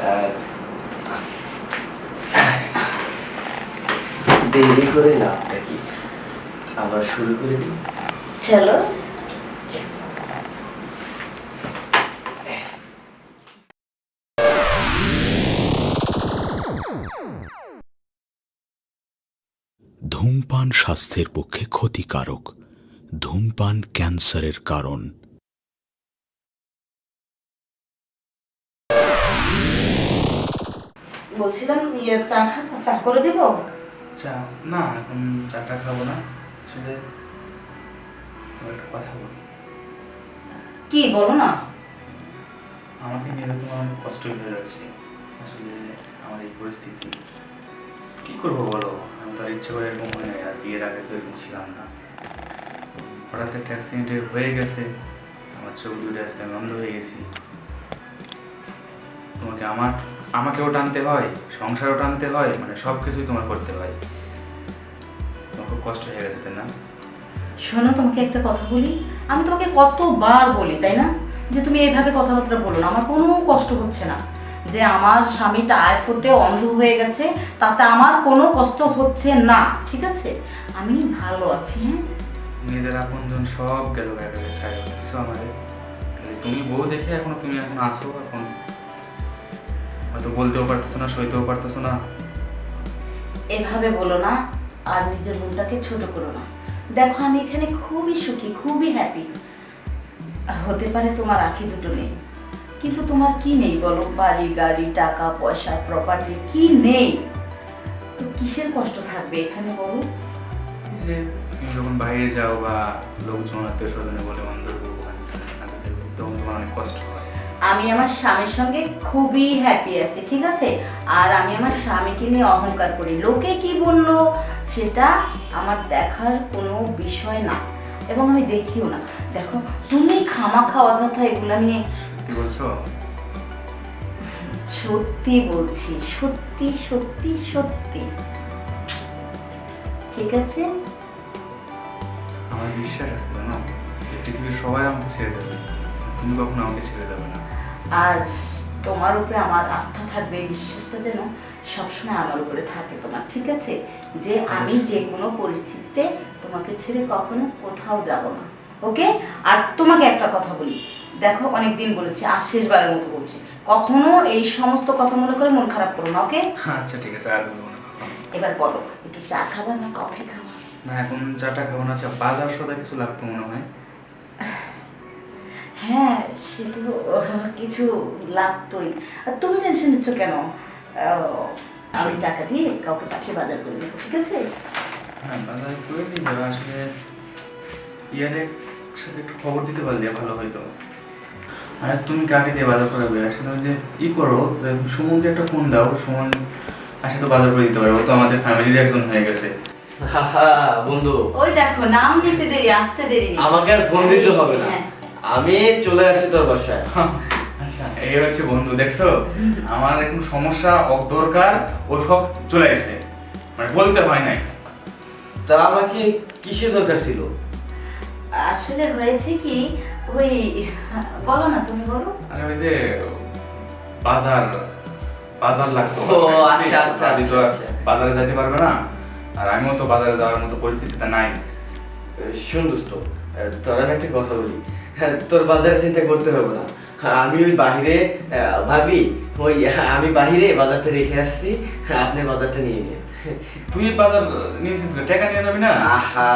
আর দেরি করে লাভটা কি? আবার শুরু করে দিই? চলো। ধূমপান স্বাস্থ্যের পক্ষে ক্ষতিকারক ধূমপান ক্যান্সারের কারণ। বলছিলাম ইয়ে চা খাব চা করে দিব? চা না এখন চাটা খাব না আসলে তোমার একটা কথা বলি। কি বলো না। আমাকে নিয়ে তো তোমার অনেক কষ্ট হয়ে যাচ্ছে আসলে আমার এই পরিস্থিতি। কি করব বলো? আমি তো আর ইচ্ছে করে এরকম হয় না আর বিয়ের আগে তো এরকম ছিলাম না। হঠাৎ একটা অ্যাক্সিডেন্ট হয়ে গেছে আমার চোখ দুটো আজকে আমি অন্ধ হয়ে গেছি। তোমাকে আমার আমাকেও টানতে হয় সংসারও টানতে হয় মানে সব কিছুই তোমার করতে হয়। তোমার খুব কষ্ট হয়ে গেছে তাই না? শোনো তোমাকে একটা কথা বলি। আমি তোমাকে কতবার বলি তাই না? যে তুমি এইভাবে কথাবার্তা বলো না আমার কোনো কষ্ট হচ্ছে না। যে আমার স্বামীটা আইফোটে অন্ধ হয়ে গেছে তাতে আমার কোনো কষ্ট হচ্ছে না ঠিক আছে? আমি ভালো আছি হ্যাঁ? নিজের আপনজন সব গেল একেবারে ছাড়া আমাদের তুমি বউ দেখে এখনও তুমি এখন আসো এখন হয়তো বলতেও পারতেছো না সইতেও পারতেছো না। এভাবে বলো না আর নিজের মনটাকে ছোট করো না। দেখো আমি এখানে খুবই সুখী খুবই হ্যাপি হতে পারে তোমার আঁখি দুটো নেই কিন্তু তোমার কি নেই বলো? বাড়ি গাড়ি টাকা পয়সা প্রপার্টি কি নেই? তো কিসের কষ্ট থাকবে এখানে বলো? যে তুমি যখন বাইরে যাও বা লোকজন আত্মীয় স্বজনে বলে বউ, তখন তোমার অনেক কষ্ট হয়। আমি আমার স্বামীর সঙ্গে খুবই হ্যাপি আছি ঠিক আছে? আর আমি আমার স্বামীকে নিয়ে অহংকার করি। লোকে কি বলল সেটা আমার দেখার কোনো বিষয় না এবং আমি দেখিও না। দেখো তুমি খামা খাওয়া যথা এগুলো নিয়ে সত্যি বলছো? সত্যি বলছি সত্যি সত্যি সত্যি। ঠিক আছে? আমার বিশ্বাস আছে এই পৃথিবীর সবাই আমাকে ছেড়ে যাবে। তুমি কখনো আমাকে ছেড়ে যাবে না। আর তোমার উপরে আমার আস্থা থাকবে বিশ্বাসটা যেন সবসময় আমার উপরে থাকে তোমার ঠিক আছে? যে আমি যে কোনো পরিস্থিতিতে তোমাকে ছেড়ে কখনো কোথাও যাব না ওকে? আর তোমাকে একটা কথা বলি দেখো অনেক দিন বলেছি আর শেষবারের মতো বলছি কখনো এই সমস্ত কথা মনে করে মন খারাপ করো না ওকে? আচ্ছা ঠিক আছে আর বলব না। এবার বলো একটু চা খাবা না কফি খাবা? না এখন চাটা খাব না আচ্ছা বাজার সদা কিছু লাগতো মনে হয়। হ্যাঁ সে তো কিছু লাগতোই। আর তুমি টেনশন নিচ্ছ কেন? আমি টাকা দিয়ে কাউকে পাঠিয়ে বাজার করে দেবো ঠিক আছে? হ্যাঁ বাজার করে দিই যাবে আসলে ইয়ারের সাথে একটু খবর দিতে পারলে ভালো হয়তো আর তুমি কাকে দিয়ে বাজার করাবে? আসলে যে ই করো সুমনকে একটা ফোন দাও সুমন আসে তো বাজার করে দিতে পারবে ও তো আমাদের ফ্যামিলির একজন হয়ে গেছে। বন্ধু। ওই দেখো নাম নিতে দেরি আসতে দেরি আমাকে আর ফোন দিতে হবে না। হ্যাঁ। আমি চলে আসছি তোর বাসায়। আচ্ছা এই হচ্ছে বন্ধু দেখছ? আমার এখন সমস্যা দরকার ও সব চলে এসেছে মানে বলতে হয় নাই। তা আমাকে কিসের দরকার ছিল? আসলে হয়েছে কি ওই বলো না তুমি বলো। আরে ওই যে বাজার বাজার লাগতো। ও, আচ্ছা, আচ্ছা, তো আচ্ছা, আচ্ছা। বাজারে যেতে পারবে না। আর আমিও তো বাজারে যাওয়ার মতো পরিস্থিতিতে নাই। শুন দোস্ত তোর আমি একটা কথা বলি। তোর বাজারে চিন্তা করতে হবে না। আমি ওই বাহিরে ভাবি ওই আমি বাহিরে বাজারটা রেখে আসছি আপনি বাজারটা নিয়ে নিন। তুই বাজার নিয়েছিস? টাকা নিয়ে যাবি না? আহা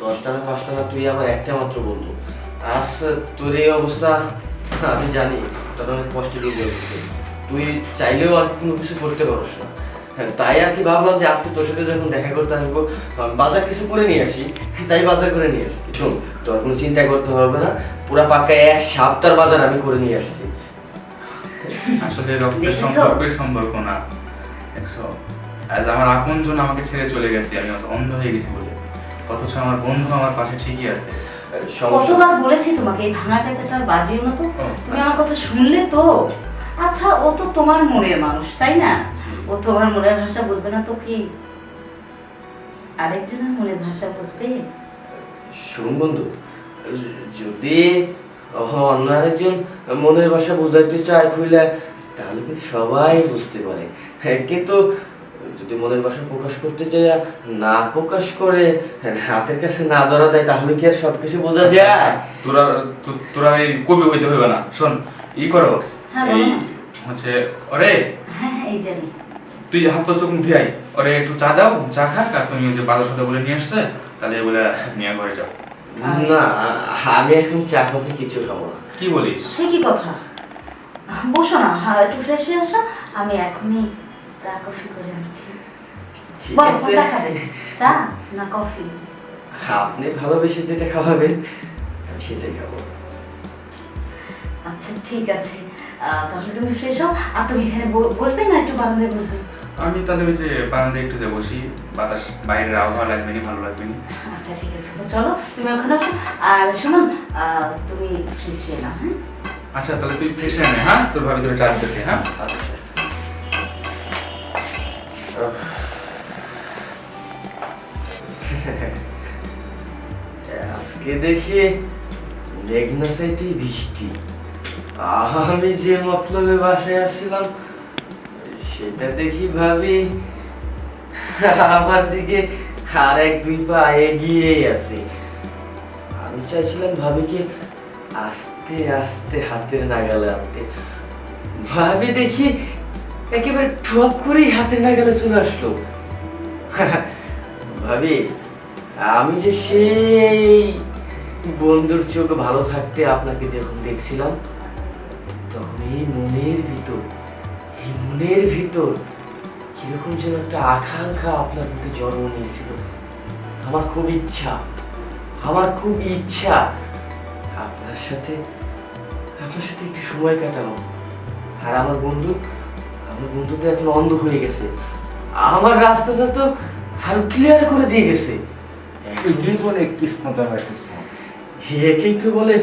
দশটা না পাঁচটা না তুই আমার একটা মাত্র বন্ধু। আজ তোর এই অবস্থা আমি জানি তোর অনেক কষ্ট দিয়ে তুই চাইলেও আর কোনো কিছু করতে পারস না। হ্যাঁ, তাই আর কি ভাবলাম যে আজকে তোর সাথে যখন দেখা করতে আসব বাজার কিছু করে নিয়ে আসি তাই বাজার করে নিয়ে আসছি। শোন তোর কোনো চিন্তা করতে হবে না পুরা পাক্কা এক সপ্তাহ বাজার আমি করে নিয়ে আসছি। আসলে রক্তের দেখেছ? সম্পর্কই সম্পর্ক না আজ আমার আপনজন আমাকে ছেড়ে চলে গেছে আমি অন্ধ হয়ে গেছি বলে। অথচ আমার বন্ধু আমার পাশে ঠিকই আছে। কতবার বলেছি তোমাকে এই ভাঙা কাঁচাটা আর বাজিও না তো। তুমি আচ্ছা। আমার কথা শুনলে তো? আচ্ছা ও তো তোমার মনের মানুষ তাই না। ও তোমার মনের ভাষা বুঝবে না তো কি? আরেকজনের মনের ভাষা বুঝবে? শোন বন্ধু যদি অন্য আরেকজন মনের ভাষা বোঝাইতে চায় তাহলে কিন্তু সবাই বুঝতে পারে। কিন্তু যদি মনের ভাষা প্রকাশ করতে চায় না প্রকাশ করে হাতের কাছে না ধরা দেয় তাহলে কি আর সবকিছু বোঝা যায়? তোরা তো- তোরা এই কবি হইতে হইবে না। শোন ই করো হ্যাঁ, এই হচ্ছে ওরে হ্যাঁ হ্যাঁ, এই জানি তুই হাত পা চোখ মুখ আই ওরে একটু চা দাও চা খাক আর তুমি যে বাজার সাথে বলে নিয়ে আসছে তাহলে বলে নিয়ে ঘরে যাও। না আমি এখন চা কফি কিছু খাব না। কি বলিস? সে কি কথা? বসো না হ্যাঁ, একটু ফ্রেশ হয়ে আসো আমি এখনই চা কফি করে আনছি। ঠিক আছে। কোনটা খাবে? চা না কফি আপনি ভালোবেসে যেটা খাওয়াবেন আমি সেটাই খাব। আচ্ছা ঠিক আছে। আহ, তাহলে তুমি ফ্রেশ হও আর তুমি এখানে বসবে না একটু বারান্দায় বসবে? আমি তাহলে ওই যে বারান্দায় একটু যে বসি। বাতাস বাইরের আবহাওয়া লাগবে না ভালো লাগবে না? আচ্ছা ঠিক আছে। তো চলো তুমি ওখানে আর শুনুন তুমি ফ্রেশ হয়ে নাও হ্যাঁ? আচ্ছা তাহলে তুই ফ্রেশ হয়ে নে হ্যাঁ? তোর ভাবি তোর চা দিতেছে হ্যাঁ? আচ্ছা আজকে দেখি মেঘনা চাইতেই বৃষ্টি। আমি যে মতলবে বাসায় আসছিলাম সেটা দেখি ভাবি। আমার দিকে আর এক দুই পা এগিয়েই আছে। আমি চাইছিলাম ভাবিকে আস্তে আস্তে হাতের নাগালে আনতে। ভাবি দেখি একেবারে ঠপ করেই হাতের নাগালে চলে আসলো। ভাবি, আমি যে সেই বন্ধুর চোখ ভালো থাকতে আপনাকে যখন দেখছিলাম, তখন এই মনের ভিতর মনের ভিতর কীরকম যেন একটা আকাঙ্ক্ষা আপনার মধ্যে জন্ম নিয়েছিল। আমার খুব ইচ্ছা আমার খুব ইচ্ছা। আপনার সাথে আপনার সাথে একটু সময় কাটানো আর আমার বন্ধু আমার বন্ধু তো এখন অন্ধ হয়ে গেছে। আমার রাস্তাটা তো আরও ক্লিয়ার করে দিয়ে গেছে। একেই বলে কিসমত আমার কিসমত একেই তো বলে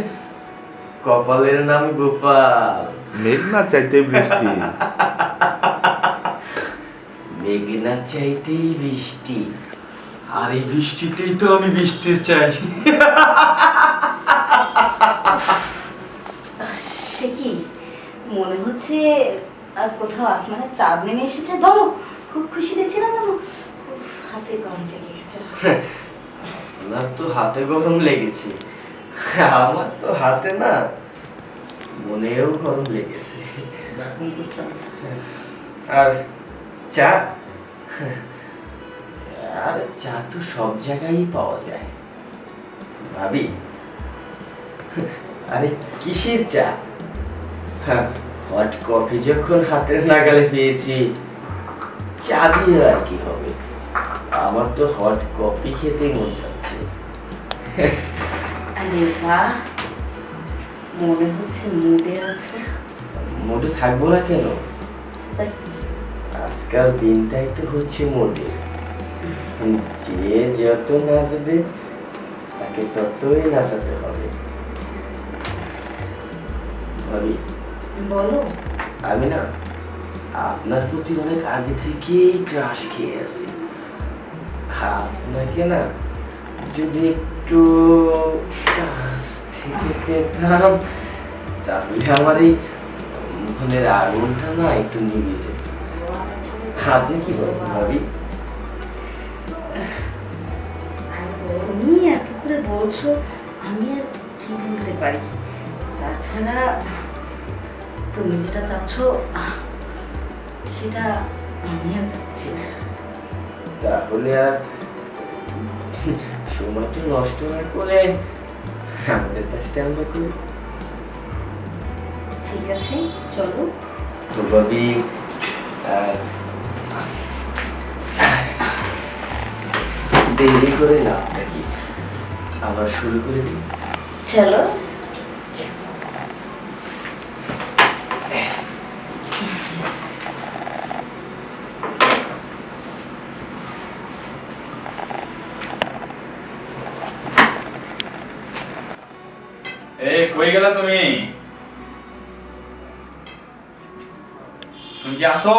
কপালের নাম গোপাল। মেঘনা চাইতে বৃষ্টি। মেঘনা চাইতেই বৃষ্টি। আর এই বৃষ্টিতেই তো আমি বৃষ্টি চাই। সে কি? মনে হচ্ছে আহ, কোথাও আসমানের চাঁদ নেমে এসেছে। ধরো খুব খুশি দেখছিলাম না। হাতে গরম লেগে গেছে। আপনার তো হাতে গরম লেগেছে। আমার তো হাতে না মনেও গরম লেগেছে। আর চা? আর চা তো সব জায়গায় পাওয়া যায়। ভাবি? আরে কিসের চা? হ্যাঁ হট কফি যখন হাতের নাগালে পেয়েছি চা দিয়ে আর কি হবে? আমার তো হট কফি খেতে মন চাচ্ছে। আরে বাহ মনে হচ্ছে মুডে আছে। মোটে থাকব না কেন? তাই আজকাল দিনটাই তো হচ্ছে মোটে যে যত নাচবে তাকে ততই নাচাতে হবে। ভাবি? বলো। আমি না আপনার প্রতি অনেক আগে থেকেই ক্রাশ খেয়ে আছি। আপনাকে না যদি একটু থেকে পেতাম তাহলে আমার এই মনের আগুনটা না একটু নিভে যেত আপনি কি বলেন ভাবি? তুমি এত করে বলছো আমি আর কি বলতে পারি? তাছাড়া তুমি যেটা চাচ্ছ সেটা আমিও চাচ্ছি। তাহলে আর সময়টা নষ্ট না করে আমাদের কাজটা আমরা করি। ঠিক আছে চলো। তো ভাবি আহ, দেরি করে না নাকি আবার শুরু করে দিই। চলো। এই কই গেলা তুমি? তুমি কি আসো?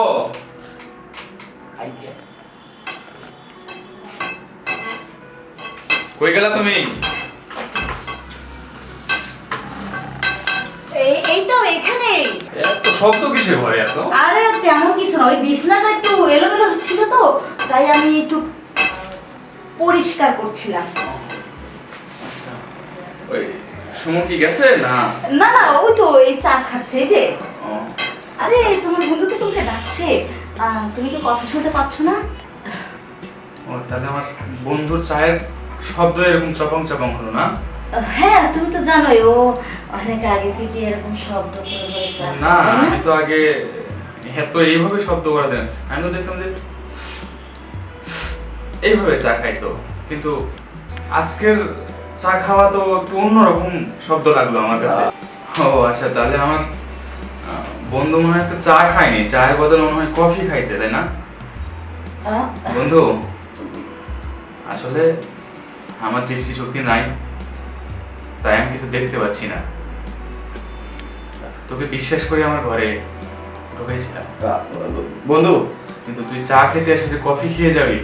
কই গেলা তুমি? এই তো এখানে। এত শব্দ কিসে এত? আরে তেমন কিছু না ওই বিছনাটা একটু এলোমেলো হচ্ছিল তো তাই আমি একটু পরিষ্কার করছিলাম। ওই সুমন কি গেছে না? না না ওই তো এই চা খাচ্ছে এই যে। আরে তোমার বন্ধু তো তোমাকে ডাকছে। তুমি কি কথা শুনতে পাচ্ছ না? ও তাহলে আমার বন্ধুর চায়ের শব্দ এরকম চপং চপং হলো না? হ্যাঁ তুমি তো জানোই ও অনেক আগে থেকে এরকম শব্দ করে চা না? আমি তো আগে হ্যাঁ তো এইভাবে শব্দ করে দেন। আমি তো দেখতাম যে এইভাবে চা খাইতো কিন্তু আজকের চা খাওয়া তো একটু অন্যরকম শব্দ লাগল আমার কাছে। ও আচ্ছা তাহলে আমার বন্ধু মনে হয় চা খায়নি। চায়ের বদলে মনে হয় কফি খাইছে তাই না? বন্ধু আসলে আমার দৃষ্টি শক্তি নাই তাই আমি কিছু দেখতে পাচ্ছি না। তোকে বিশ্বাস করে আমার ঘরে ঢুকাইছিলাম বন্ধু কিন্তু তুই চা খেতে এসে যে কফি খেয়ে যাবি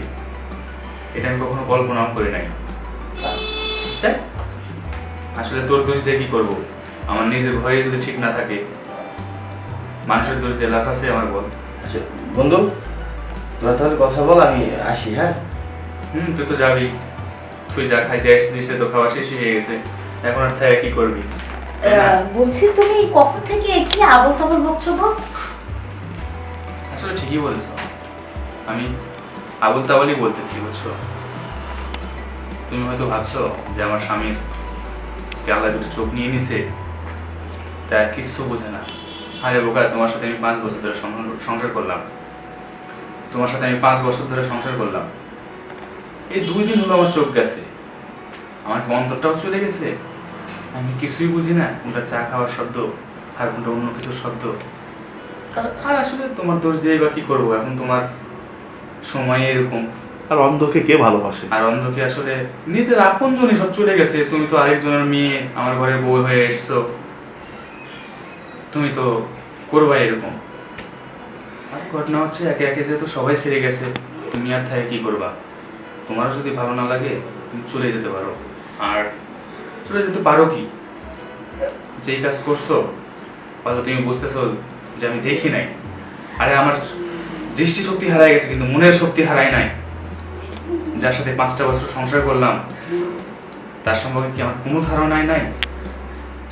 এটা আমি কখনো কল্পনাও করি নাই। যাক, আসলে তোর দোষ দিয়ে কি করব? আমার নিজের ঘরে যদি ঠিক না থাকে মানুষের দোষ দিয়ে লাভ আছে আমার বল। আচ্ছা বন্ধু তোরা তাহলে কথা বল আমি আসি হ্যাঁ? হুম তুই তো যাবি। তুই যা খাইতে আসছিস সে তো খাওয়া শেষ হয়ে গেছে। এখন আর থাকে কি করবি? বলছি তুমি কখন থেকে কি আবল তাবল বকছো গো? আসলে ঠিকই বলেছ। আমি আবুল তাবলই বলতেছি বুঝছ? তুমি হয়তো ভাবছ যে আমার স্বামীর আজকে আল্লাহ দুটো চোখ নিয়ে নিছে আর কিচ্ছু বোঝে না। আরে বোকা তোমার সাথে আমি পাঁচ বছর ধরে সংসার করলাম। তোমার সাথে আমি পাঁচ বছর ধরে সংসার করলাম। এই দুই দিন হলো আমার চোখ গেছে। আমার অন্তরটাও চলে গেছে। আমি কিছুই বুঝি না কোনটা চা খাওয়ার শব্দ আর কোনটা অন্য কিছুর শব্দ। আর- আর আসলে তোমার দোষ দিয়ে বা কি করব? এখন তোমার সময় এরকম। আর অন্ধকে কে ভালোবাসে? আর অন্ধকে আসলে নিজের আপন জনই সব চলে গেছে। তুমি তো আরেকজনের মেয়ে আমার ঘরে বউ হয়ে এসছো। তুমি তো করবা এরকম। আর ঘটনা হচ্ছে একে একে যেহেতু সবাই সেরে গেছে তুমি আর থাকে কি করবা? তোমারও যদি ভালো না লাগে, তুমি চলে যেতে পারো। আর চলে যেতে পারো কি? যেই কাজ করছ, হয়তো তুমি বুঝতেছো যে আমি দেখি নাই। আরে, আমার দৃষ্টিশক্তি হারাই গেছে, কিন্তু মনের শক্তি হারাই নাই। যার সাথে পাঁচটা বছর সংসার করলাম, তার সম্পর্কে কি আমার কোনো ধারণাই নাই?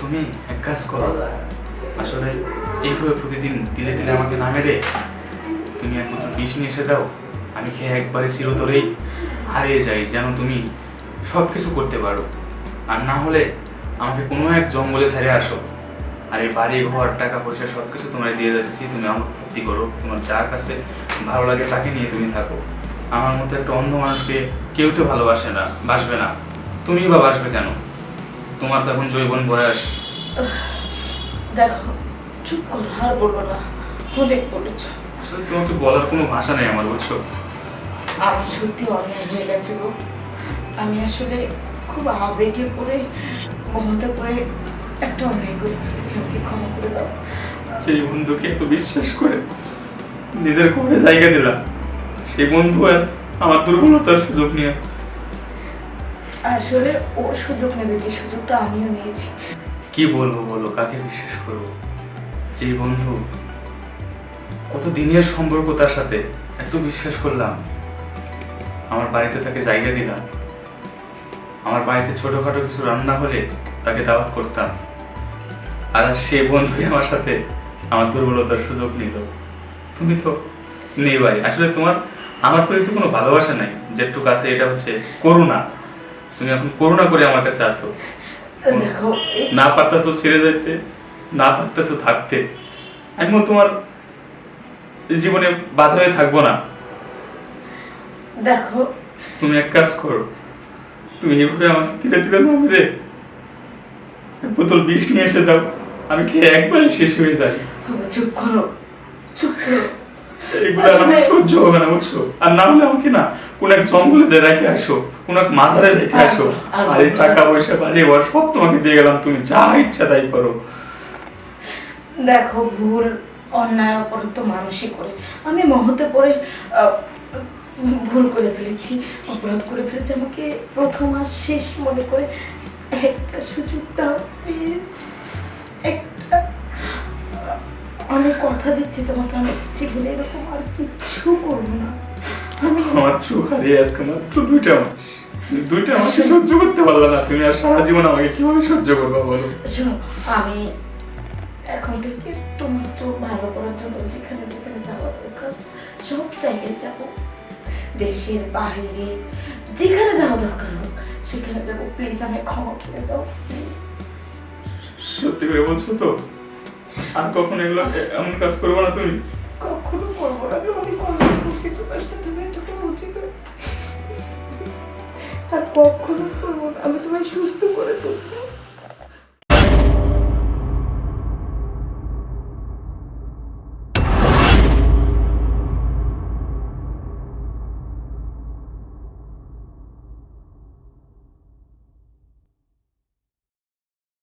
তুমি এক কাজ করো, আসলে এইভাবে প্রতিদিন দিলে দিলে আমাকে না মেরে তুমি এক বোতল বিষ নিয়ে এসে দাও, আমি খেয়ে একবারে চিরতরেই হারিয়ে যাই যেন তুমি সব কিছু করতে পারো। আর না হলে আমাকে কোনো এক জঙ্গলে ছেড়ে আসো। আর এই বাড়ি ঘর টাকা পয়সা সব কিছু তোমার দিয়ে যাচ্ছি তুমি আমার ক্ষতি করো। তোমার যার কাছে ভালো লাগে তাকে নিয়ে তুমি থাকো। আমার মতো একটা অন্ধ মানুষকে কেউ তো ভালোবাসে না বাসবে না। তুমি বা বাসবে কেন? তোমার তো এখন জৈবন বয়স। দেখো চুপ করো আর বলব না। অনেক বলেছ। আসলে তোমাকে বলার কোনো ভাষা নেই আমার বুঝছ? আমার সত্যি অন্যায় হয়ে গেছে গো আমি আসলে খুব আবেগে পড়ে মমতা করে একটা অন্যায় করে ফেলেছি আমাকে ক্ষমা করে দাও। সেই বন্ধুকে এত বিশ্বাস করে নিজের ঘরে জায়গা দিলাম সেই বন্ধু আজ আমার দুর্বলতার সুযোগ নিয়ে। আসলে ও সুযোগ নেবে যে সুযোগটা আমিও নিয়েছি। কি বলব বলো কাকে বিশ্বাস করব? যে বন্ধু কত দিনের সম্পর্ক তার সাথে? এত বিশ্বাস করলাম। আমার বাড়িতে তাকে জায়গা দিলাম। আমার বাড়িতে ছোটখাটো কিছু রান্না হলে তাকে দাওয়াত করতাম। আর সে বন্ধুই আমার সাথে আমার দুর্বলতার সুযোগ নিল। তুমি তো নেই ভাই আসলে তোমার আমার প্রতি তো কোনো ভালোবাসা নাই। যেটুকু আছে এটা হচ্ছে করুণা। তুমি এখন করুণা করে আমার কাছে আসো। দেখো না পারতেছো ছেড়ে যেতে না পারতেছো থাকতে। আমিও তোমার জীবনে বাধা হয়ে থাকব না। দেখো। তুমি এক কাজ করো। তুমি এভাবে আমাকে ধীরে ধীরে না মেরে এক বোতল বিষ নিয়ে এসে দাও। আমি খেয়ে একবারে শেষ হয়ে যাই। চুপ করো। চুপ করো। এগুলো আমার সহ্য হবে না বুঝছ? আর না হলে আমাকে না? কোন এক জঙ্গলে যে রেখে আসো কোন এক মাজারে রেখে আসো আর আর এই টাকা পয়সা বাড়ি ঘর সব তোমাকে দিয়ে গেলাম। তুমি যা ইচ্ছা তাই করো। দেখো ভুল অন্যায় অপরাধ তো মানুষই করে। আমি মহতে পড়ে ভুল করে ফেলেছি অপরাধ করে ফেলেছি। আমাকে প্রথম আর শেষ মনে করে একটা সুযোগ দাও প্লিজ একটা আমি কথা দিচ্ছি তোমাকে আমি জীবনে এরকম আর কিচ্ছু করব না। আমি আমার চোখ হারিয়ে আজকে মাত্র দুইটা মাস। দুইটা মাসে সহ্য করতে পারলা না তুমি আর সারা জীবন আমাকে কীভাবে সহ্য করবা বলো? শোনো আমি এখন থেকে তোমার চোখ ভালো করার জন্য যেখানে যেখানে যাওয়া দরকার সব জায়গায় যাব। দেশের বাইরে যেখানে যাওয়া দরকার হোক সেখানে যাব। প্লিজ আমি ক্ষমা করে দাও সত্যি করে বলছো তো? আর কখন এগুলো এমন কাজ করব না তুমি? কখনো করব না। আমি অনেক অনেক তোমার সাথে উচিত আর কখনো করব না। আমি তোমায় সুস্থ করে দেবো